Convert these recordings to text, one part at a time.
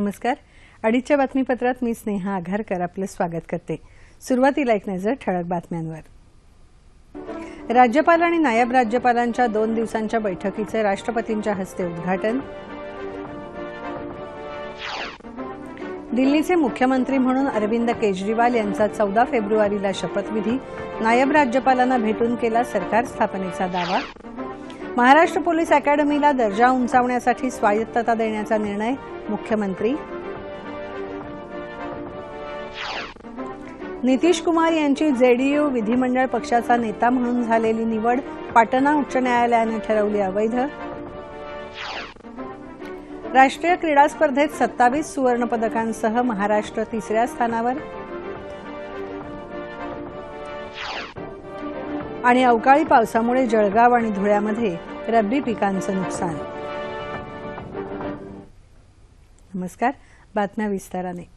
नमस्कार. अडीचच्या बातमीपत्रात मी स्नेहा आघारकर आपलं स्वागत करते. सुरुवातीला एक नजर ठळक बातम्यांवर. राज्यपाल आणि नायब राज्यपालांच्या दोन दिवसांच्या बैठकीचे राष्ट्रपतींच्या हस्ते उद्घाटन. दिल्लीचे मुख्यमंत्री म्हणून अरविंद केजरीवाल यांचा चौदा फेब्रुवारीला शपथविधी. नायब राज्यपालांना भेटून केला सरकार स्थापनेचा दावा. महाराष्ट्र पोलीस अकॅडमीला दर्जा उंचावण्यासाठी स्वायत्तता देण्याचा निर्णय मुख्यमंत्री. नितीश कुमार यांची जेडीयू विधिमंडळ पक्षाचा नेता म्हणून झालेली निवड पाटणा उच्च न्यायालयाने ठरवली अवैध. राष्ट्रीय क्रीडा स्पर्धेत सत्तावीस सुवर्णपदकांसह महाराष्ट्र तिसऱ्या स्थानावर. आणि अवकाळी पावसामुळे जळगाव आणि धुळ्यामध्ये रब्बी पिकांचं नुकसान. नमस्कार बातम्या विस्ताराने.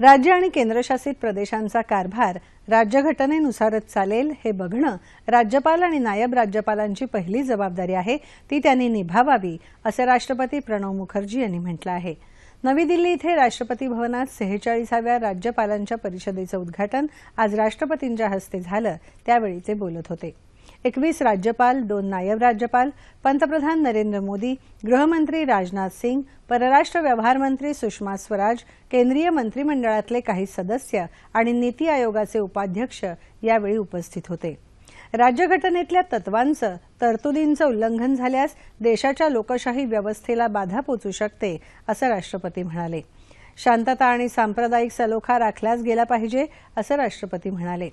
राज्य आणि केंद्रशासित प्रदेशांचा कारभार राज्यघटनेनुसारच चालेल हे बघणं राज्यपाल आणि नायब राज्यपालांची पहिली जबाबदारी आहे ती त्यांनी निभावावी असं राष्ट्रपती प्रणव मुखर्जी यांनी म्हटलं आहे. नवी दिल्ली इथे राष्ट्रपती भवनात सेहेचाळीसाव्या राज्यपालांच्या परिषदेचं उद्घाटन आज राष्ट्रपतींच्या हस्ते झालं त्यावेळी ते बोलत होते. एकवीस राज्यपाल दोन नायब राज्यपाल पंतप्रधान नरेंद्र मोदी गृहमंत्री राजनाथ सिंग परराष्ट्र व्यवहार मंत्री सुषमा स्वराज केंद्रीय मंत्रिमंडळातले काही सदस्य आणि नीती आयोगाचे उपाध्यक्ष यावेळी उपस्थित होते. राज्यघटनेतल्या तत्वांचं तरतुदींचं उल्लंघन झाल्यास देशाच्या लोकशाही व्यवस्थेला बाधा पोचू शकते असं राष्ट्रपती म्हणाले. शांतता आणि सांप्रदायिक सलोखा राखलाच गेला पाहिजे असं राष्ट्रपती म्हणाले.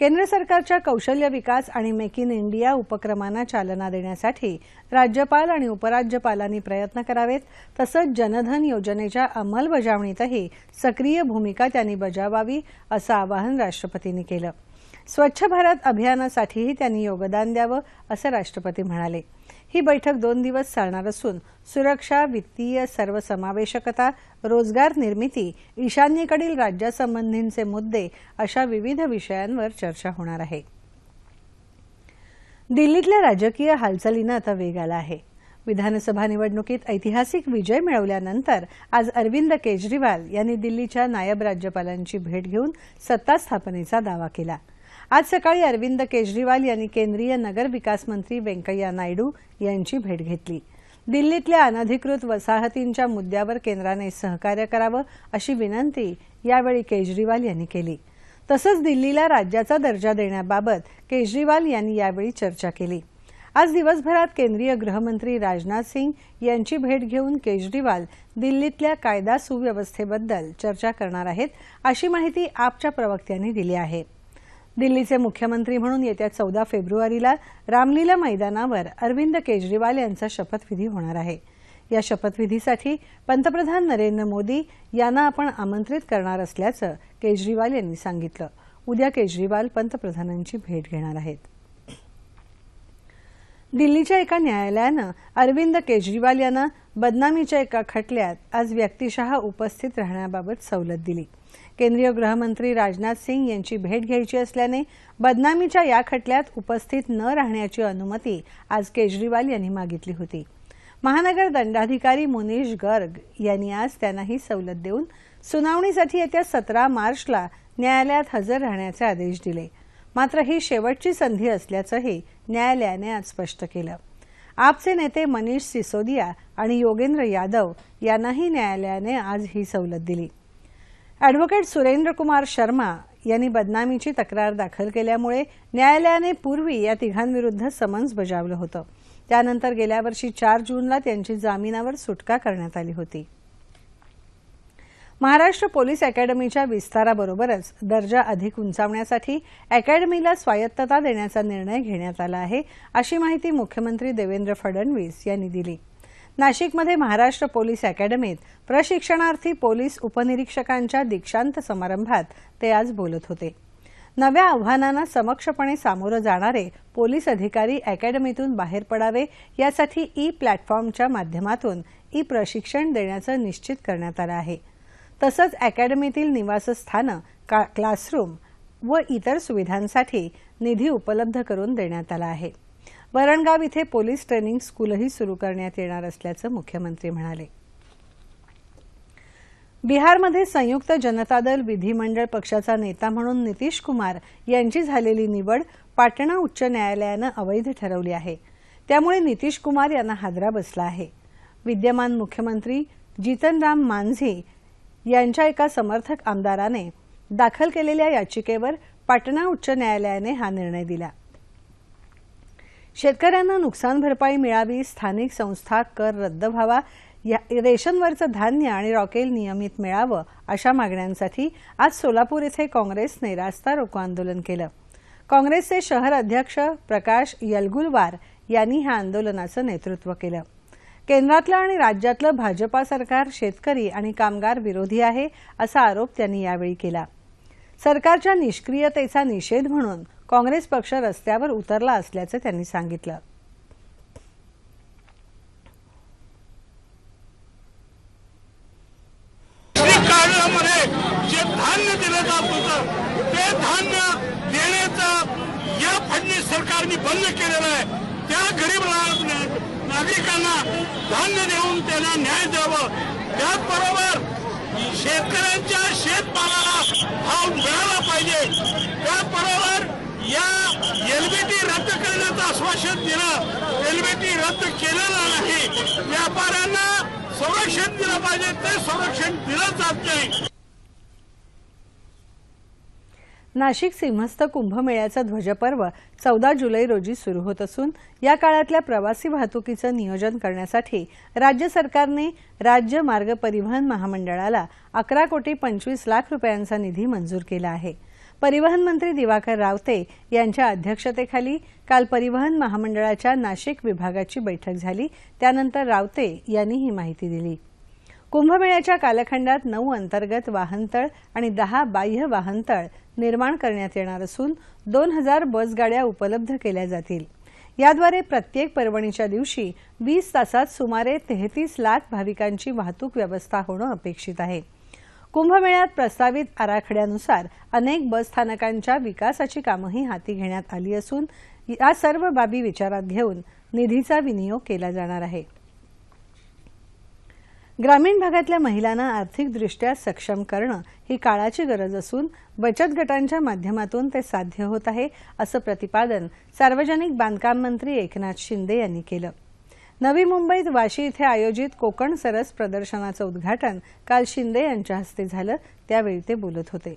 केंद्र सरकारच्या कौशल्य विकास आणि मेक इन इंडिया उपक्रमांना चालना देण्यासाठी राज्यपाल आणि उपराज्यपालांनी प्रयत्न करावेत तसंच जनधन योजनेच्या अंमलबजावणीतही सक्रिय भूमिका त्यांनी बजावावी असं आवाहन राष्ट्रपतींनी केलं. स्वच्छ भारत अभियानासाठीही त्यांनी योगदान द्यावं असं राष्ट्रपती म्हणाले. ही बैठक दोन दिवस चालणार असून सुरक्षा वित्तीय सर्वसमावेशकता रोजगार निर्मिती ईशान्येकडील राज्यासंबंधींचे मुद्दे अशा विविध विषयांवर चर्चा होणार आहे. दिल्लीतल्या राजकीय हालचालीनं आता वेग आला आहे. विधानसभा निवडणुकीत ऐतिहासिक विजय मिळवल्यानंतर आज अरविंद केजरीवाल यांनी दिल्लीच्या नायब राज्यपालांची भेट घेऊन सत्ता स्थापनेचा दावा केला. आज सकाळी अरविंद केजरीवाल यांनी केंद्रीय नगर विकास मंत्री व्यंकय्या नायडू यांची भेट घेतली. दिल्लीतल्या अनधिकृत वसाहतींच्या मुद्द्यावर केंद्राने सहकार्य करावं अशी विनंती यावेळी केजरीवाल यांनी केली. तसंच दिल्लीला राज्याचा दर्जा देण्याबाबत केजरीवाल यांनी यावेळी चर्चा केली. आज दिवसभरात केंद्रीय गृहमंत्री राजनाथ सिंग यांची भेट घेऊन केजरीवाल दिल्लीतल्या कायदा सुव्यवस्थेबद्दल चर्चा करणार आहेत अशी माहिती आपच्या प्रवक्त्यांनी दिली आहे. दिल्लीचे मुख्यमंत्री म्हणून येत्या चौदा फेब्रुवारीला रामलीला मैदानावर अरविंद केजरीवाल यांचा शपथविधी होणार आहे. या शपथविधीसाठी पंतप्रधान नरेंद्र मोदी यांना आपण आमंत्रित करणार असल्याचं केजरीवाल यांनी सांगितलं. उद्या केजरीवाल पंतप्रधानांची भेट घेणार आहेत. दिल्लीच्या एका न्यायालयानं अरविंद केजरीवाल यांना बदनामीच्या एका खटल्यात आज व्यक्तिशः उपस्थित राहण्याबाबत सवलत दिली. केंद्रीय गृहमंत्री राजनाथ सिंग यांची भेट घ्यायची असल्याने बदनामीच्या या खटल्यात उपस्थित न राहण्याची अनुमती आज केजरीवाल यांनी मागितली होती. महानगर दंडाधिकारी मुनीश गर्ग यांनी आज त्यांना ही सवलत देऊन सुनावणीसाठी येत्या सतरा मार्चला न्यायालयात हजर राहण्याचे आदेश दिले. मात्र ही शेवटची संधी असल्याचंही न्यायालयाने आज स्पष्ट केलं. आपचे नेते मनीष सिसोदिया आणि योगेंद्र यादव यांनाही न्यायालयाने आज ही सवलत दिली. अॅडव्होकेट सुरेंद्र कुमार शर्मा यांनी बदनामीची तक्रार दाखल केल्यामुळे न्यायालयाने पूर्वी या तिघांविरुद्ध समन्स बजावलं होतं. त्यानंतर गेल्या वर्षी चार जूनला त्यांची जामिनावर सुटका करण्यात आली होती. महाराष्ट्र पोलीस अकॅडमीच्या विस्ताराबरोबरच दर्जा अधिक उंचावण्यासाठी अकॅडमीला स्वायत्तता देण्याचा निर्णय घेण्यात आला आहे अशी माहिती मुख्यमंत्री देवेंद्र फडणवीस यांनी दिली. नाशिकमध्ये महाराष्ट्र पोलीस अकॅडमीत प्रशिक्षणार्थी पोलीस उपनिरीक्षकांच्या दीक्षांत समारंभात ते आज बोलत होते. नव्या आव्हानांना समक्षपणे सामोरं जाणारे पोलीस अधिकारी अकॅडमीतून बाहेर पडावे यासाठी ई प्लॅटफॉर्मच्या माध्यमातून ई प्रशिक्षण देण्याचं निश्चित करण्यात आलं आहे. तसंच अकॅडमीतील निवासस्थानं क्लासरूम व इतर सुविधांसाठी निधी उपलब्ध करून देण्यात आला आहे. वरणगाव इथे पोलीस ट्रेनिंग स्कूलही सुरू करण्यात येणार असल्याचं मुख्यमंत्री म्हणाले. बिहारमध्ये संयुक्त जनता दल विधिमंडळ पक्षाचा नेता म्हणून नितीश कुमार यांची झालेली निवड पाटणा उच्च न्यायालयानं अवैध ठरवली आहे. त्यामुळे नितीश कुमार यांना हादरा बसला आहे. विद्यमान मुख्यमंत्री जितनराम मांझी यांच्या एका समर्थक आमदाराने दाखल केलेल्या याचिकेवर पाटणा उच्च न्यायालयाने हा निर्णय दिला. शेतकऱ्यांना नुकसान भरपाई मिळावी स्थानिक संस्था कर रद्द व्हावा या रेशनवरचं धान्य आणि रॉकेल नियमित मिळावं अशा मागण्यांसाठी आज सोलापूर इथे काँग्रेसने रास्ता रोको आंदोलन केलं. काँग्रेसचे शहर अध्यक्ष प्रकाश यलगुलवार यांनी ह्या आंदोलनाचं नेतृत्व केलं. केंद्रातलं आणि राज्यातलं भाजपा सरकार शेतकरी आणि कामगार विरोधी आहे असा आरोप त्यांनी यावेळी केला. सरकारच्या निष्क्रियतेचा निषेध म्हणून काँग्रेस पक्ष रस्त्यावर उतरला असल्याचं त्यांनी सांगितलं काळामध्ये जे धान्य दिलं जात होतं ते धान्य देण्याचं या फडणवीस सरकारने बंद केलेलं आहे त्या गरीब ना- नागरिकांना धान्य देऊन त्यांना न्याय द्यावं. त्याचबरोबर शेतकऱ्यांच्या शेतमालाला भाव मिळाला पाहिजे. त्याचबरोबर या एलबीटी रद्द करण्याचं आश्वासन दिलं. एलबीटी रद्द केलेलं नाही. व्यापाऱ्यांना संरक्षण दिलं पाहिजे. ते संरक्षण दिलं जात नाही. नाशिक सिंहस्थ कुंभमेळ्याचं ध्वजपर्व चौदा जुलै रोजी सुरू होत असून या काळातल्या प्रवासी वाहतुकीचं नियोजन करण्यासाठी राज्य सरकारने राज्य मार्ग परिवहन महामंडळाला अकरा कोटी पंचवीस लाख रुपयांचा निधी मंजूर केला आहे. परिवहन मंत्री दिवाकर रावते यांच्या अध्यक्षतेखाली काल परिवहन महामंडळाच्या नाशिक विभागाची बैठक झाली. त्यानंतर रावते यांनी ही माहिती दिली. कुंभमेळ्याच्या कालखंडात नऊ अंतर्गत वाहनतळ आणि दहा बाह्य वाहनतळ निर्माण करण्यात येणार असून दोन हजार बसगाड्या उपलब्ध केल्या जातील. याद्वारे प्रत्येक पर्वणीच्या दिवशी वीस तासात सुमारे तेहतीस लाख भाविकांची वाहतूक व्यवस्था होणं अपेक्षित आहे. कुंभमेळ्यात प्रस्तावित आराखड्यानुसार अनेक बसस्थानकांच्या विकासाची कामंही हाती घेण्यात आली असून या सर्व बाबी विचारात घेऊन निधीचा विनियोग केला जाणार आहे. ग्रामीण भागातल्या महिलांना आर्थिकदृष्ट्या सक्षम करणं ही काळाची गरज असून बचत गटांच्या माध्यमातून ते साध्य होत आहे असं प्रतिपादन सार्वजनिक बांधकाम मंत्री एकनाथ शिंदे यांनी केलं. नवी मुंबईत वाशी इथे आयोजित कोकण सरस प्रदर्शनाचं उद्घाटन काल शिंदे यांच्या हस्ते झालं त्यावेळी ते बोलत होते.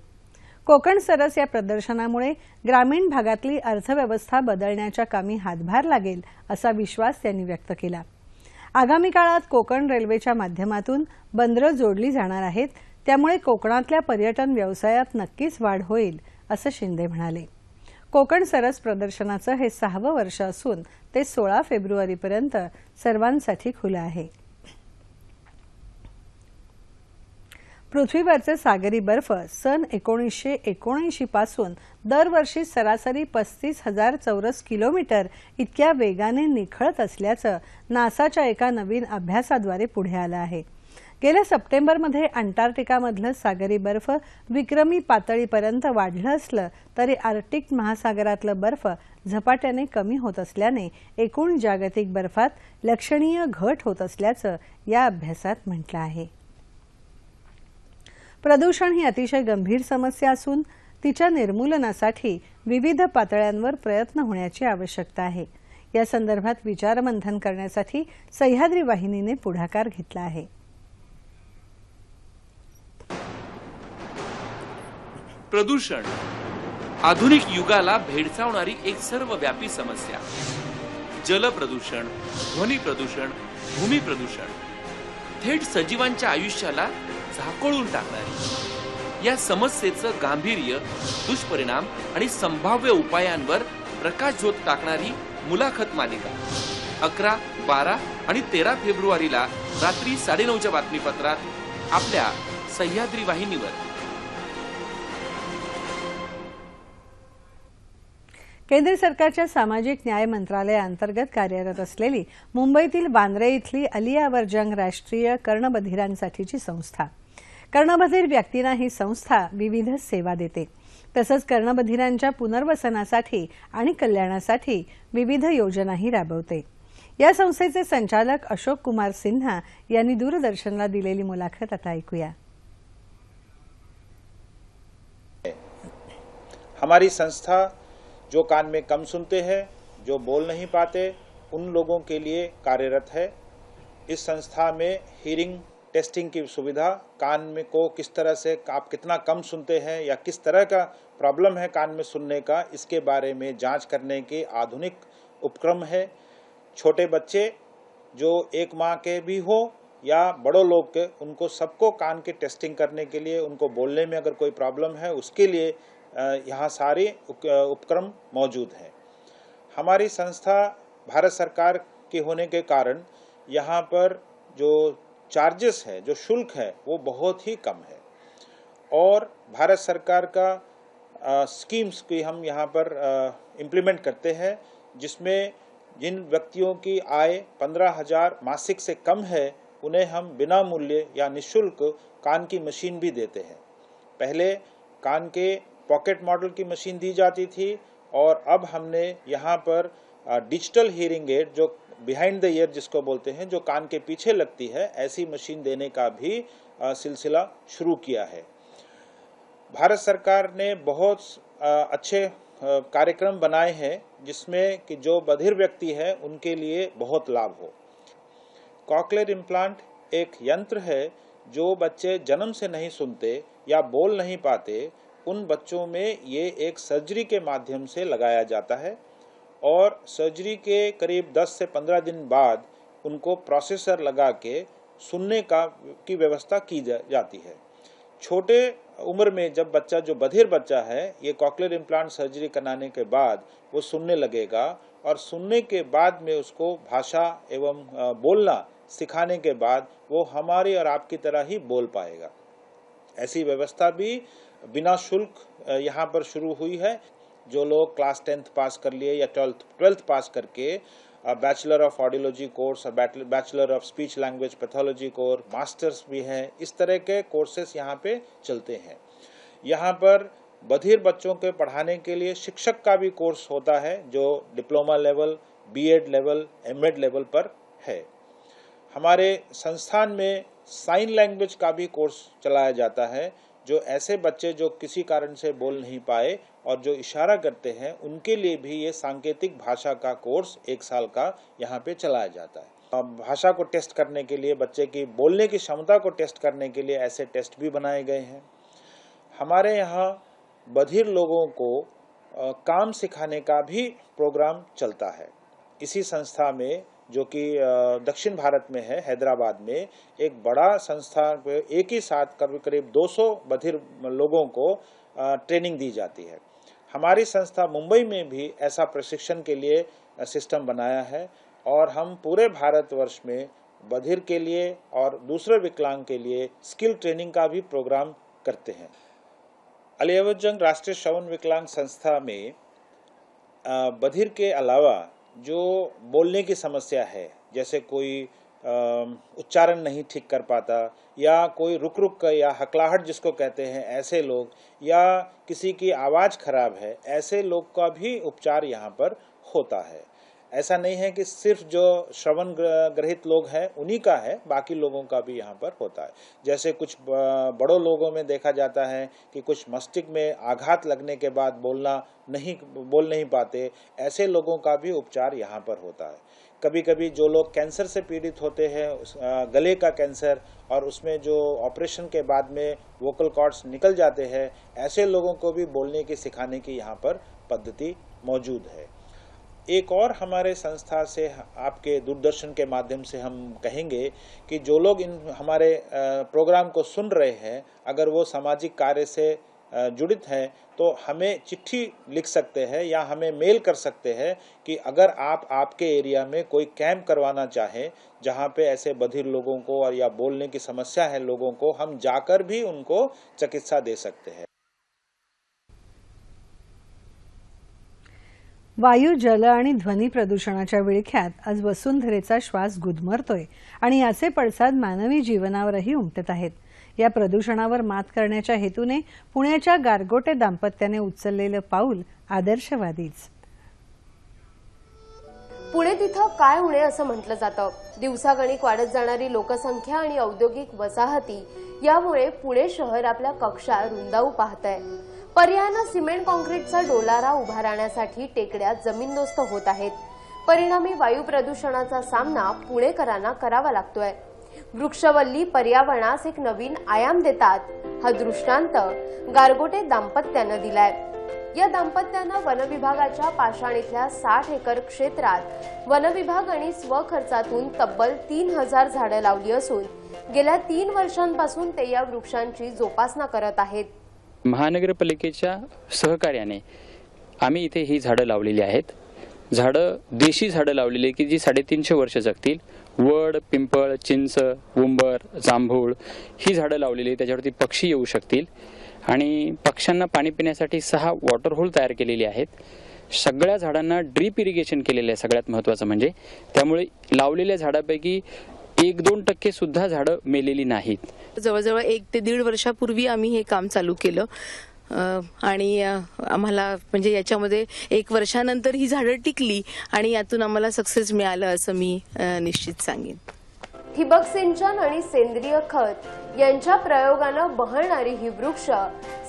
कोकण सरस या प्रदर्शनामुळे ग्रामीण भागातली अर्थव्यवस्था बदलण्याच्या कामी हातभार लागेल असा विश्वास त्यांनी व्यक्त केला. आगामी काळात कोकण रेल्वेच्या माध्यमातून बंदरं जोडली जाणार आहेत त्यामुळे कोकणातल्या पर्यटन व्यवसायात नक्कीच वाढ होईल असं शिंदे म्हणाले. कोकण सरस प्रदर्शनाचं हे सहावं वर्ष असून ते सोळा फेब्रुवारीपर्यंत सर्वांसाठी खुलं आहे. पृथ्वीवरचे सागरी बर्फ सन एकोणीसशे एकोणऐंशी पासून दरवर्षी सरासरी पस्तीस हजार चौरस किलोमीटर इतक्या वेगाने निखळत असल्याचं नासाच्या एका नवीन अभ्यासाद्वारे पुढे आलं आहे. गेल्या सप्टेंबरमध्ये अंटार्क्टिकामधलं सागरी बर्फ विक्रमी पातळीपर्यंत वाढलं असलं तरी आर्क्टिक महासागरातलं बर्फ झपाट्याने कमी होत असल्याने एकूण जागतिक बर्फात लक्षणीय घट होत असल्याचं या अभ्यासात म्हटलं आहे. प्रदूषण ही अतिशय गंभीर समस्या असून तिच्या निर्मूलनासाठी विविध पातळ्यांवर प्रयत्न होण्याची आवश्यकता आहे. या संदर्भात विचारमंथन करण्यासाठी सह्याद्री वाहिनीने पुढाकार घेतला आहे. प्रदूषण. आधुनिक युगाला भेडसावणारी एक सर्वव्यापी समस्या. जल प्रदूषण ध्वनी प्रदूषण भूमी प्रदूषण. थेट सजीवांच्या आयुष्याला झाकोळून टाकणारी. या समस्येचं गांभीर्य दुष्परिणाम आणि संभाव्य उपायांवर प्रकाशझोत टाकणारी मुलाखत मालिका. अकरा बारा आणि तेरा फेब्रुवारीला रात्री साडेनऊच्या बातमीपत्रात आपल्या सह्याद्री वाहिनीवर. केंद्र सरकारच्या सामाजिक न्याय मंत्रालयाअंतर्गत कार्यरत असलेली मुंबईतील बांद्रे इथली अलियावर जंग राष्ट्रीय कर्णबधिरांसाठीची संस्था. कर्णबधीर व्यक्तींना ही संस्था विविध सेवा देते. तसंच कर्णबधिरांच्या पुनर्वसनासाठी आणि कल्याणासाठी विविध योजनाही राबवते. या संस्थेचे संचालक अशोक कुमार सिन्हा यांनी दूरदर्शनला दिलेली मुलाखत आता ऐकूया. हमारी संस्था जो कान में कम सुनते हैं जो बोल नहीं पाते उन लोगों के लिए कार्यरत है। इस संस्था में हियरिंग टेस्टिंग की सुविधा, कान में को किस तरह से, आप कितना कम सुनते हैं या किस तरह का प्रॉब्लम है कान में सुनने का, इसके बारे में जाँच करने के आधुनिक उपक्रम है। छोटे बच्चे जो एक माह के भी हो या बड़ों लोग के, उनको सबको कान की टेस्टिंग करने के लिए, उनको बोलने में अगर कोई प्रॉब्लम है, उसके लिए यहाँ सारे उपक्रम मौजूद हैं। हमारी संस्था भारत सरकार के होने के कारण, यहाँ पर जो चार्जेस है जो शुल्क है वो बहुत ही कम है। और भारत सरकार का अ, स्कीम्स की हम यहाँ पर इम्प्लीमेंट करते हैं जिसमें जिन व्यक्तियों की आय पंद्रह हज़ार मासिक से कम है उन्हें हम बिना मूल्य या निशुल्क कान की मशीन भी देते हैं। पहले कान के पॉकेट मॉडल की मशीन दी जाती थी और अब हमने यहाँ पर डिजिटल हीरिंग एड जो बिहाइंड द ईयर जिसको बोलते हैं, जो कान के पीछे लगती है, ऐसी मशीन देने का भी सिलसिला शुरू किया है। भारत सरकार ने बहुत अच्छे कार्यक्रम बनाए हैं, जिसमें कि जो बधिर व्यक्ति है, उनके लिए बहुत लाभ हो। कॉकलेर इम्प्लांट एक यंत्र है, जो बच्चे जन्म से नहीं सुनते या बोल नहीं पाते, उन बच्चों में ये एक सर्जरी के माध्यम से लगाया जाता है। और सर्जरी के करीब 10 से 15 दिन बाद उनको प्रोसेसर लगा के सुनने का की व्यवस्था की जा, जाती है। छोटे उम्र में जब बच्चा जो बधिर बच्चा है ये कॉकलेर इम्प्लांट सर्जरी कराने के बाद वो सुनने लगेगा और सुनने के बाद में उसको भाषा एवं बोलना सिखाने के बाद वो हमारी और आपकी तरह ही बोल पाएगा। ऐसी व्यवस्था भी बिना शुल्क यहाँ पर शुरू हुई है। जो लोग क्लास टेंथ पास कर लिए या ट्वेल्थ ट्वेल्थ पास करके बैचलर ऑफ़ ऑडियोलॉजी कोर्स और bachelor of speech language pathology course masters भी हैं, इस तरह के कोर्सेस यहाँ पे चलते हैं। यहाँ पर बधिर बच्चों के पढ़ाने के लिए शिक्षक का भी कोर्स होता है, जो diploma level BEd level MEd level पर है। हमारे संस्थान में साइन लैंग्वेज का भी कोर्स चलाया जाता है जो ऐसे बच्चे जो किसी कारण से बोल नहीं पाए और जो इशारा करते हैं, उनके लिए भी ये सांकेतिक भाषा का कोर्स एक साल का यहाँ पे चलाया जाता है। भाषा को टेस्ट करने के लिए, बच्चे की बोलने की क्षमता को टेस्ट करने के लिए ऐसे टेस्ट भी बनाए गए हैं। हमारे यहाँ बधिर लोगों को काम सिखाने का भी प्रोग्राम चलता है। इसी संस्था में जो कि दक्षिण भारत में है, हैदराबाद में, एक बड़ा संस्था एक ही साथ करीब करीब 200 बधिर लोगों को ट्रेनिंग दी जाती है। हमारी संस्था मुंबई में भी ऐसा प्रशिक्षण के लिए सिस्टम बनाया है और हम पूरे भारतवर्ष में बधिर के लिए और दूसरे विकलांग के लिए स्किल ट्रेनिंग का भी प्रोग्राम करते हैं। अली जंग राष्ट्रीय श्रवण विकलांग संस्था में बधिर के अलावा जो बोलने की समस्या है, जैसे कोई उच्चारण नहीं ठीक कर पाता, या कोई रुक रुक कर, या हकलाहट जिसको कहते हैं, ऐसे लोग, या किसी की आवाज़ खराब है, ऐसे लोग का भी उपचार यहाँ पर होता है। ऐसा नहीं है कि सिर्फ़ जो श्रवण ग्रहित लोग हैं, उन्हीं का है, बाकी लोगों का भी यहाँ पर होता है। जैसे कुछ बड़ों लोगों में देखा जाता है कि कुछ मस्तिष्क में आघात लगने के बाद बोलना नहीं, बोल नहीं पाते, ऐसे लोगों का भी उपचार यहाँ पर होता है। कभी कभी जो लोग कैंसर से पीड़ित होते हैं गले का कैंसर और उसमें जो ऑपरेशन के बाद में वोकल कॉर्ड्स निकल जाते हैं, ऐसे लोगों को भी बोलने की, सिखाने की यहाँ पर पद्धति मौजूद है। एक और हमारे संस्था से, आपके दूरदर्शन के माध्यम से हम कहेंगे कि जो लोग इन हमारे प्रोग्राम को सुन रहे हैं, अगर वो सामाजिक कार्य से जुड़ित हैं तो हमें चिट्ठी लिख सकते हैं या हमें मेल कर सकते हैं कि अगर आप आपके एरिया में कोई कैंप करवाना चाहें, जहाँ पे ऐसे बधिर लोगों को और या बोलने की समस्या है लोगों को, हम जाकर भी उनको चिकित्सा दे सकते हैं। वायू जल आणि ध्वनी प्रदूषणाच्या विळख्यात आज वसुंधरेचा श्वास गुदमरतोय आणि याचे पडसाद मानवी जीवनावरही उमटत आहेत. या प्रदूषणावर मात करण्याच्या हेतूने पुण्याच्या गारगोटे दाम्पत्याने उचललेलं पाऊल आदर्शवादीच. पुणे तिथं काय उणे असं म्हटलं जातं? दिवसागणिक वाढत जाणारी लोकसंख्या आणि औद्योगिक वसाहती यामुळे पुणे शहर आपल्या कक्षा रुंदावू पाहत आहे पर्यायानं सिमेंट कॉन्क्रीटचा डोलारा उभा राहण्यासाठी टेकड्या जमीनदोस्त होत आहेत. परिणामी वायू प्रदूषणाचा सामना पुणेकरांना करावा लागतोय. वृक्षवल्ली पर्यावरणास एक नवीन आयाम देतात. हा दृष्टांत गारगोटे दाम्पत्यानं दिलाय. या दाम्पत्यानं वनविभागाच्या पाषाण इथल्या साठ एकर क्षेत्रात वनविभाग आणि स्वखर्चातून तब्बल तीन हजार झाडं लावली असून गेल्या तीन वर्षांपासून ते या वृक्षांची जोपासना करत आहेत. महानगरपालिकेच्या सहकार्याने आम्ही इथे ही झाडं लावलेली आहेत. झाडं देशी झाडं लावलेली आहे की जी साडेतीनशे वर्ष जगतील. वड पिंपळ चिंच उंबर जांभूळ ही झाडं लावलेली त्याच्यावरती पक्षी येऊ शकतील. आणि पक्ष्यांना पाणी पिण्यासाठी सहा वॉटर होल तयार केलेली आहेत. सगळ्या झाडांना ड्रीप इरिगेशन केलेलं आहे सगळ्यात महत्त्वाचं म्हणजे. त्यामुळे लावलेल्या झाडापैकी एक दोन टक्के सुद्धा झाडं मेलेली नाहीत. जवळजवळ एक ते दीड वर्षापूर्वी आम्ही हे काम चालू केलं. आणि आम्हाला म्हणजे याच्यामध्ये एक वर्षानंतर ही झाडं टिकली आणि यातून आम्हाला सक्सेस मिळालं असं मी निश्चित सांगेन. ठिबक सिंचन आणि सेंद्रिय खत यांच्या प्रयोगानं बहरणारी ही वृक्ष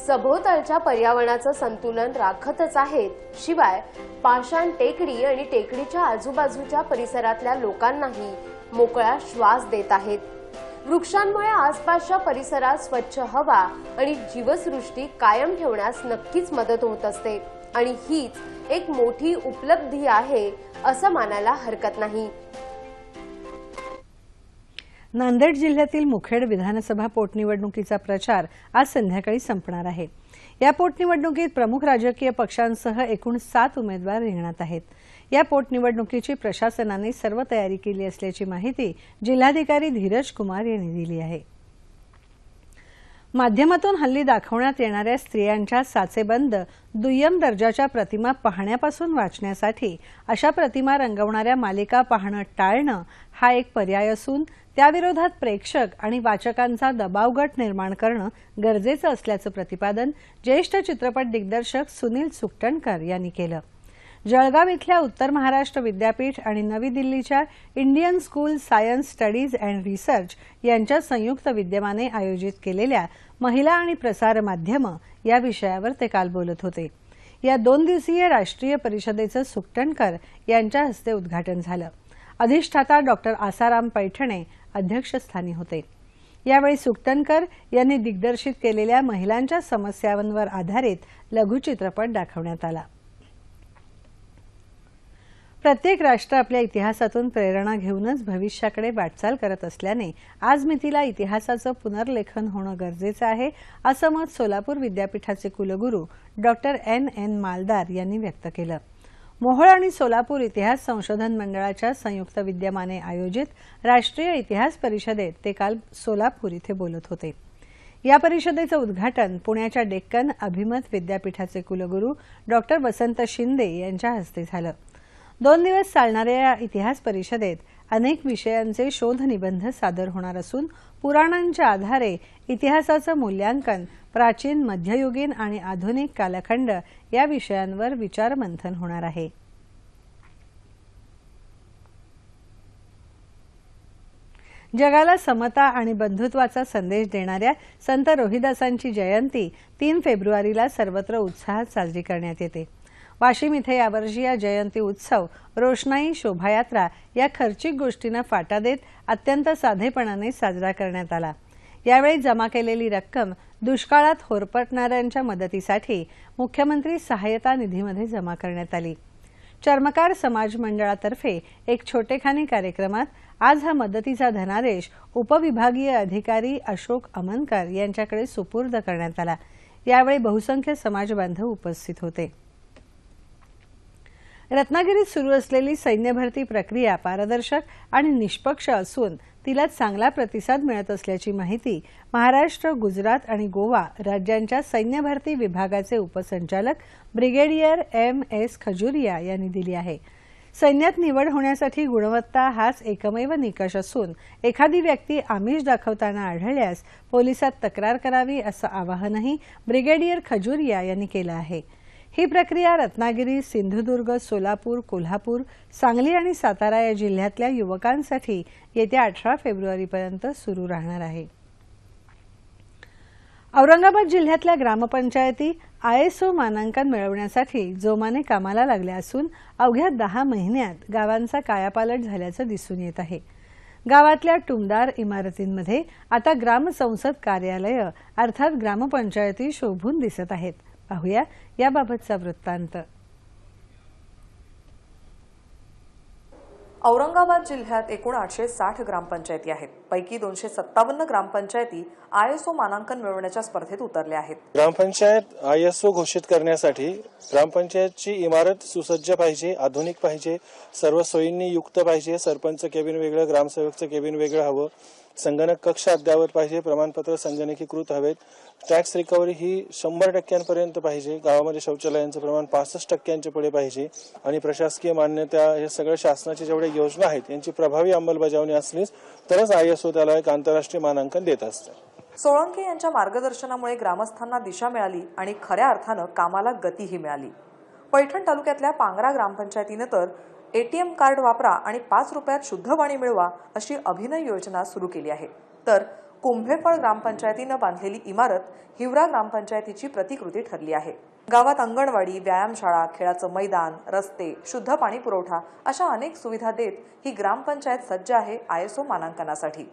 सभोवतालच्या पर्यावरणाचं संतुलन राखतच आहेत. शिवाय पाषाण टेकडी आणि टेकडीच्या आजूबाजूच्या परिसरातल्या लोकांनाही मोकळा श्वास देत आहेत. वृक्षांमुळे आसपासच्या परिसरात स्वच्छ हवा आणि जीवसृष्टी कायम ठेवण्यास नक्कीच मदत होत असते. आणि हीच एक मोठी उपलब्धी आहे असं मानायला हरकत नाही. नांदेड जिल्ह्यातील मुखेड विधानसभा पोटनिवडणुकीचा प्रचार आज संध्याकाळी संपणार आहे. या पोटनिवडणुकीत प्रमुख राजकीय पक्षांसह एकूण सात उमेदवार रिंगणात आहेत. या पोटनिवडणुकीची प्रशासनाने सर्व तयारी केली असल्याची माहिती जिल्हाधिकारी धीरज कुमार यांनी दिली आहे. माध्यमातून हल्ली दाखवण्यात येणाऱ्या स्त्रियांच्या साचेबंद दुय्यम दर्जाच्या प्रतिमा पाहण्यापासून वाचण्यासाठी अशा प्रतिमा रंगवणाऱ्या मालिका पाहणं टाळणं हा एक पर्याय असून त्याविरोधात प्रेक्षक आणि वाचकांचा दबाव गट निर्माण करणं गरजेचं असल्याचं प्रतिपादन ज्येष्ठ चित्रपट दिग्दर्शक सुनील सुकटणकर यांनी केलं. जळगाव इथल्या उत्तर महाराष्ट्र विद्यापीठ आणि नवी दिल्लीच्या Indian school science studies and research यांच्या संयुक्त विद्यमाने आयोजित केलेल्या महिला आणि प्रसार माध्यमं या विषयावर ते काल बोलत होते. या दोन दिवसीय राष्ट्रीय परिषदेचं सुकटणकर यांच्या हस्ते उद्घाटन झालं. अधिष्ठाता डॉक्टर आसाराम पैठणे अध्यक्षस्थानी होते. यावेळी सुकटणकर यांनी दिग्दर्शित केलेल्या महिलांच्या समस्यांवर आधारित लघुचित्रपट दाखवण्यात आला. प्रत्येक राष्ट्र आपल्या इतिहासातून प्रेरणा घेऊनच भविष्याकडे वाटचाल करत असल्याने आज मितीला इतिहासाचं पुनर्लेखन होणं गरजेचं आहे असं मत सोलापूर विद्यापीठाचे कुलगुरू डॉक्टर एन एन मालदार यांनी व्यक्त केलं. मोहोळ आणि सोलापूर इतिहास संशोधन मंडळाच्या संयुक्त विद्यमाने आयोजित राष्ट्रीय इतिहास परिषदेत ते काल सोलापूर इथे बोलत होते. या परिषदेचं उद्घाटन पुण्याच्या डेक्कन अभिमत विद्यापीठाचे कुलगुरू डॉक्टर वसंत शिंदे यांच्या हस्ते झालं. दोन दिवस चालणाऱ्या या इतिहास परिषदेत अनेक विषयांचे शोध निबंध सादर होणार असून पुराणांच्या आधारे इतिहासाचं मूल्यांकन प्राचीन मध्ययुगीन आणि आधुनिक कालखंड या विषयांवर विचारमंथन होणार आहे. जगाला समता आणि बंधुत्वाचा संदेश देणाऱ्या संत रोहिदासांची जयंती तीन फेब्रुवारीला सर्वत्र उत्साहात साजरी करण्यात येते. वाशिम इथे यावर्षी या जयंती उत्सव रोषणाई शोभायात्रा या खर्चिक गोष्टींना फाटा देत अत्यंत साधेपणाने साजरा करण्यात आला. यावेळी जमा केलेली रक्कम दुष्काळात होरपटणाऱ्यांच्या मदतीसाठी मुख्यमंत्री सहाय्यता निधीमध्ये जमा करण्यात आली. चर्मकार समाज मंडळातर्फे एक छोटेखानी कार्यक्रमात आज हा मदतीचा धनादेश उपविभागीय अधिकारी अशोक अमनकर यांच्याकडे सुपूर्द करण्यात आला. यावेळी बहुसंख्य समाज बांधव उपस्थित होते. रत्नागिरीत सुरू असलेली सैन्य भरती प्रक्रिया पारदर्शक आणि निष्पक्ष असून तिला चांगला प्रतिसाद मिळत असल्याची माहिती महाराष्ट्र गुजरात आणि गोवा राज्यांच्या सैन्य भरती विभागाचे उपसंचालक ब्रिगेडियर एम एस खजुरिया यांनी दिली आहे. सैन्यात निवड होण्यासाठी गुणवत्ता हाच एकमेव निकष असून एखादी व्यक्ती आमिष दाखवताना आढळल्यास पोलिसात तक्रार करावी असं आवाहनही ब्रिगेडियर खजुरिया यांनी केलं आहे. ही प्रक्रिया रत्नागिरी सिंधुदुर्ग सोलापूर कोल्हापूर सांगली आणि सातारा या जिल्ह्यातल्या युवकांसाठी येत्या अठरा फेब्रुवारीपर्यंत सुरू राहणार आहे. औरंगाबाद जिल्ह्यातल्या ग्रामपंचायती आय एस ओ मानांकन मिळवण्यासाठी जोमाने कामाला लागल्या असून अवघ्या दहा महिन्यात गावांचा कायापालट झाल्याचं दिसून येत आहे. गावातल्या टुमदार इमारतींमध्ये आता ग्रामसंसद कार्यालय अर्थात ग्रामपंचायती शोभून दिसत आहेत. पाहूया. याबाबतचा वृत्तांत. औरंगाबाद जिल्ह्यात एकूण आठशे साठ ग्रामपंचायती आहेत. पैकी दोनशे सत्तावन्न ग्रामपंचायती आय एस ओ मानांकन मिळवण्याच्या स्पर्धेत उतरल्या आहेत. ग्रामपंचायत आय एस ओ घोषित करण्यासाठी ग्रामपंचायतची इमारत सुसज्ज पाहिजे आधुनिक पाहिजे सर्व सोयींनी युक्त पाहिजे सरपंच केबिन वेगळं ग्रामसेवकचं केबिन वेगळं हवं. संगणक कक्ष अद्यावत पाहिजे प्रमाणपत्र संगणकीकृत हवेत. टॅक्स रिकव्हरी ही शंभर टक्क्यांपर्यंत पाहिजे. गावामध्ये शौचालयांचं प्रमाण पासष्ट टक्क्यांच्या पुढे पाहिजे. आणि प्रशासकीय मान्यता हे सगळ्या शासनाच्या जेवढ्या योजना आहेत यांची प्रभावी अंमलबजावणी असलीच तरच आय एस ओ त्याला एक आंतरराष्ट्रीय मानांकन देत असतं. सोळंके यांच्या मार्गदर्शनामुळे ग्रामस्थांना दिशा मिळाली आणि खऱ्या अर्थानं कामाला गतीही मिळाली. पैठण तालुक्यातल्या पांगरा ग्रामपंचायतीनं तर एटीएम कार्ड वापरा आणि पाच रुपयात शुद्ध पाणी मिळवा अशी अभिनय योजना सुरू केली आहे. तर कुंभेफळ ग्रामपंचायतीनं बांधलेली इमारत हिवरा ग्रामपंचायतीची प्रतिकृती ठरली आहे. गावात अंगणवाडी व्यायामशाळा खेळाचं मैदान रस्ते शुद्ध पाणी पुरवठा अशा अनेक सुविधा देत ही ग्रामपंचायत सज्ज आहे आयएसओ मानांकनासाठी.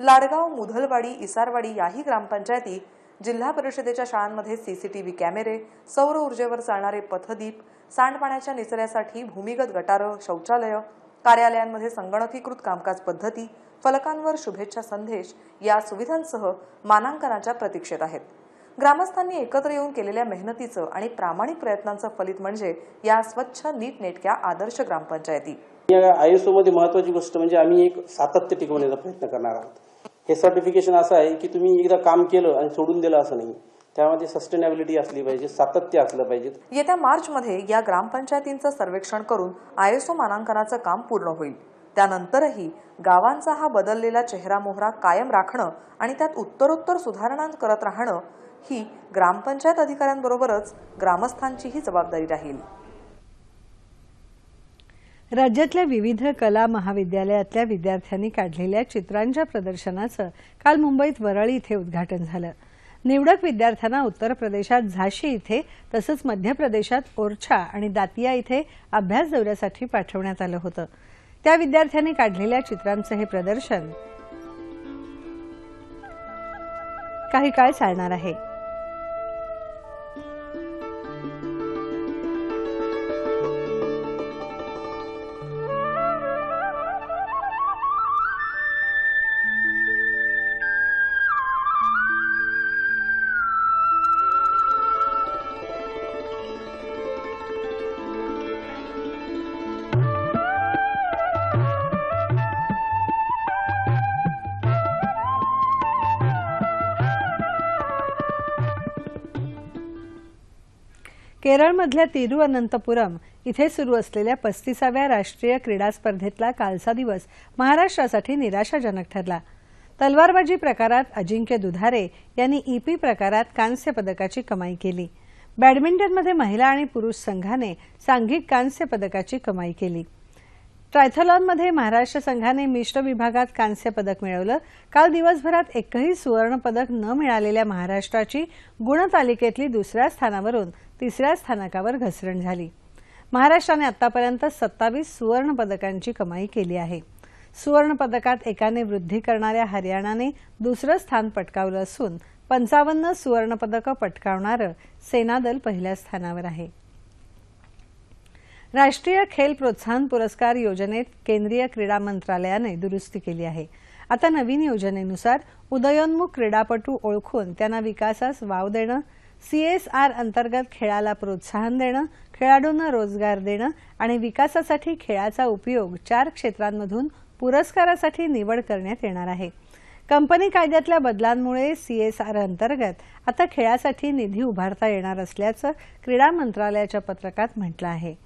लाडगाव मुधलवाडी इसारवाडी याही ग्रामपंचायती जिल्हा परिषदेच्या शाळांमध्ये सीसीटीव्ही कॅमेरे सौर ऊर्जेवर चालणारे पथदीप सांडपाण्याच्या निचऱ्यासाठी भूमिगत गटारं शौचालय कार्यालयांमध्ये संगणकीकृत कामकाज पद्धती फलकांवर शुभेच्छा संदेश या सुविधांसह मानांकनाच्या प्रतीक्षेत आहेत. ग्रामस्थांनी एकत्र येऊन केलेल्या मेहनतीचं आणि प्रामाणिक प्रयत्नांचं फलित म्हणजे या स्वच्छ नीटनेटक्या आदर्श ग्रामपंचायती. या आय एसमध्ये महत्वाची गोष्ट म्हणजे आम्ही एक सातत्य टिकवण्याचा प्रयत्न करणार आहोत. हे सर्टिफिकेशन असं आहे की तुम्ही एकदा काम केलं आणि सोडून दिलं असं नाही. त्यामध्ये सस्टेनेबिलिटी असली पाहिजे सातत्य असलं पाहिजे. येत्या मार्चमध्ये या ग्रामपंचायतींचं सर्वेक्षण करून आयएसओ मानांकनाचं काम पूर्ण होईल. त्यानंतरही गावांचा हा बदललेला चेहरा मोहरा कायम राखणं आणि त्यात उत्तरोत्तर सुधारणा करत राहणं ही ग्रामपंचायत अधिकाऱ्यांबरोबरच ग्रामस्थांचीही जबाबदारी राहील. राज्यातल्या विविध कला महाविद्यालयातल्या विद्यार्थ्यांनी काढलेल्या चित्रांच्या प्रदर्शनाचं काल मुंबईत वरळी इथे उद्घाटन झालं. निवडक विद्यार्थ्यांना उत्तर प्रदेशात झाशी इथे तसंच मध्य प्रदेशात ओरछा आणि दातिया इथे अभ्यास दौऱ्यासाठी पाठवण्यात आलं होतं. त्या विद्यार्थ्यांनी काढलेल्या चित्रांचं हे प्रदर्शन काही काळ चालणार आहे. केरळमधल्या तिरुअनंतपुरम इथे सुरू असलेल्या पस्तीसाव्या राष्ट्रीय क्रीडा स्पर्धेतला कालचा दिवस महाराष्ट्रासाठी निराशाजनक ठरला. तलवारबाजी प्रकारात अजिंक्य दुधारे यांनी ईपी प्रकारात कांस्य पदकाची कमाई केली. बॅडमिंटनमध्ये महिला आणि पुरुष संघाने सांघिक कांस्य पदकाची कमाई केली. ट्रायथलॉनमध्ये महाराष्ट्र संघाने मिश्र विभागात कांस्य पदक मिळवलं. काल दिवसभरात एकही सुवर्ण पदक न मिळालेल्या महाराष्ट्राची गुणतालिकेतली दुसऱ्या स्थानावरून तिसऱ्या स्थानकावर घसरण झाली. महाराष्ट्राने आतापर्यंत सत्तावीस सुवर्ण पदकांची कमाई केली आहे. सुवर्ण पदकात एकाने वृद्धी करणाऱ्या हरियाणाने दुसरं स्थान पटकावलं असून पंचावन्न सुवर्णपदकं पटकावणारं सेनादल पहिल्या स्थानावर आहे. राष्ट्रीय खेल प्रोत्साहन पुरस्कार योजनेत केंद्रीय क्रीडा मंत्रालयाने दुरुस्ती केली आहे. आता नवीन योजनेनुसार उदयोन्मुख क्रीडापटू ओळखून त्यांना विकासास वाव देणं सीएसआर अंतर्गत खेळाला प्रोत्साहन देणं खेळाडूंना रोजगार देणं आणि विकासासाठी खेळाचा उपयोग चार क्षेत्रांमधून पुरस्कारासाठी निवड करण्यात येणार आहे. कंपनी कायद्यातल्या बदलांमुळे सीएसआर अंतर्गत आता खेळासाठी निधी उभारता येणार असल्याचं क्रीडा मंत्रालयाच्या पत्रकात म्हटलं आहे.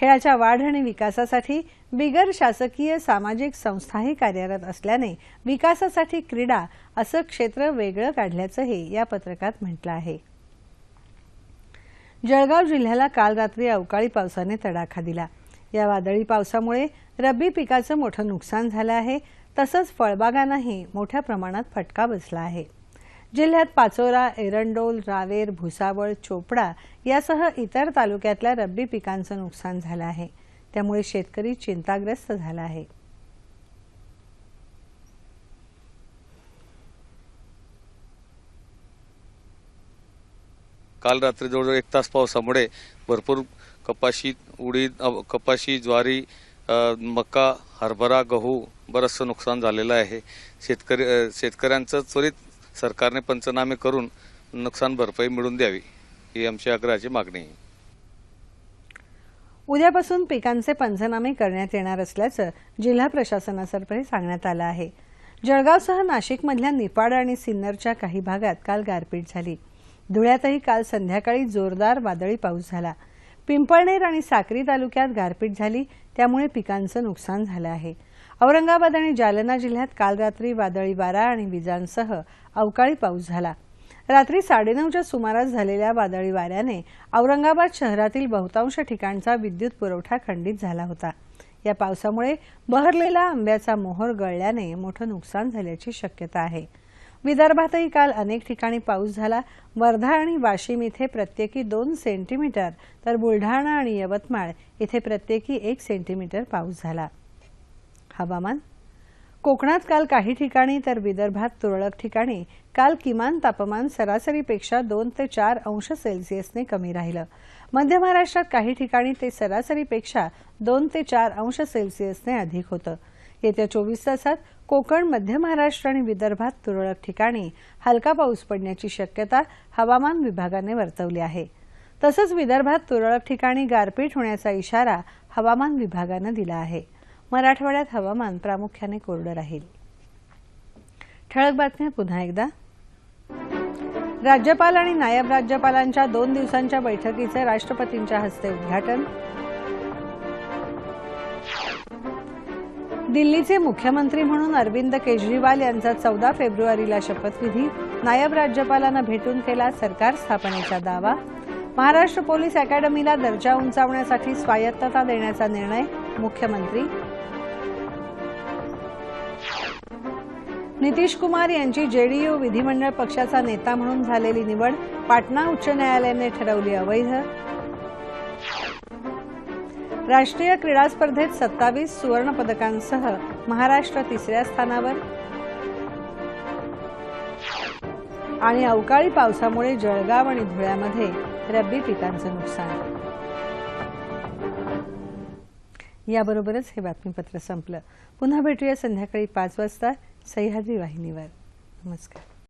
खेळाच्या वाढ आणि विकासासाठी बिगर शासकीय सामाजिक संस्थाही कार्यरत असल्याने विकासासाठी क्रीडा असं क्षेत्र वेगळं काढल्याचंही या पत्रकात म्हटलं आहे. जळगाव जिल्ह्याला काल रात्री अवकाळी पावसाने तडाखा दिला. या वादळी पावसामुळे रब्बी पिकाचं मोठं नुकसान झालं आहे. तसंच फळबागांनाही मोठ्या प्रमाणात फटका बसला आहे. जिल्ह्यात पाचोरा एरंडोल रावेर भुसावळ चोपडा यासह इतर तालुक्यातल्या रब्बी पिकांचं नुकसान झालं आहे. त्यामुळे शेतकरी चिंताग्रस्त झाला आहे. काल रात्री जवळजवळ एक तास पावसामुळे भरपूर कपाशी उडीद कपाशी ज्वारी मका हरभरा गहू बरंचसं नुकसान झालेलं आहे. शेतकरी शेतकऱ्यांचं त्वरित सरकारने पंचनामे करून नुकसान भरपाई मिळून द्यावी ही आमची आग्रहाची मागणी आहे. उद्यापासून पिकांचे पंचनामे करण्यात येणार असल्याचं जिल्हा प्रशासनातर्फे सांगण्यात आलं आहे. जळगावसह नाशिकमधल्या निपाड आणि सिन्नरच्या काही भागात काल गारपीट झाली. धुळ्यातही काल संध्याकाळी जोरदार वादळी पाऊस झाला. पिंपळनेर आणि साक्री तालुक्यात गारपीट झाली त्यामुळे पिकांचं नुकसान झालं आहे. औरंगाबाद आणि जालना जिल्ह्यात काल रात्री वादळी वारा आणि विजांसह अवकाळी पाऊस झाला. रात्री साडेनऊच्या सुमारास झालेल्या वादळी वाऱ्याने औरंगाबाद शहरातील बहुतांश ठिकाणचा विद्युत पुरवठा खंडित झाला होता. या पावसामुळे बहरलेला आंब्याचा मोहर गळल्याने मोठं नुकसान झाल्याची शक्यता आहे. विदर्भातही काल अनेक ठिकाणी पाऊस झाला. वर्धा आणि वाशिम इथे प्रत्येकी दोन सेंटीमीटर तर बुलढाणा आणि यवतमाळ इथे प्रत्येकी एक सेंटीमीटर पाऊस झाला. हवामान. कोकणात काल काही ठिकाणी तर विदर्भात तुरळक ठिकाणी. काल किमान तापमान सरासरीपेक्षा दोन ते चार अंश सेल्सिअसने कमी राहिलं. मध्य महाराष्ट्रात काही ठिकाणी ते सरासरीपेक्षा दोन ते चार अंश सेल्सिअसने अधिक होतं. येत्या चोवीस तासात कोकण मध्य महाराष्ट्र आणि विदर्भात तुरळक ठिकाणी. हलका पाऊस पडण्याची शक्यता हवामान विभागाने वर्तवली आहे. तसंच विदर्भात तुरळक ठिकाणी गारपीट होण्याचा इशारा हवामान विभागानं दिला आहे. मराठवाड्यात हवामान प्रामुख्याने कोरडं राहील. ठळक बातम्या पुन्हा एकदा. राज्यपाल आणि नायब राज्यपालांच्या दोन दिवसांच्या बैठकीचे राष्ट्रपतींच्या हस्ते उद्घाटन. दिल्लीचे मुख्यमंत्री म्हणून अरविंद केजरीवाल यांचा चौदा फेब्रुवारीला शपथविधी. नायब राज्यपालांना भेटून केला सरकार स्थापनेचा दावा. महाराष्ट्र पोलीस अकॅडमीला दर्जा उंचावण्यासाठी स्वायत्तता देण्याचा निर्णय मुख्यमंत्री. नितीश कुमार यांची जेडीयू विधिमंडळ पक्षाचा नेता म्हणून झालेली निवड पाटणा उच्च न्यायालयाने ठरवली अवैध. राष्ट्रीय क्रीडा स्पर्धेत सत्तावीस सुवर्णपदकांसह महाराष्ट्र तिसऱ्या स्थानावर. आणि अवकाळी पावसामुळे जळगाव आणि धुळ्यामध्ये रब्बी पिकांचं नुकसान. याबरोबरच हे बातमीपत्र संपलं. पुन्हा भेटूया संध्याकाळी पाच वाजता. सह्याद्री वाहिनीवर. नमस्कार.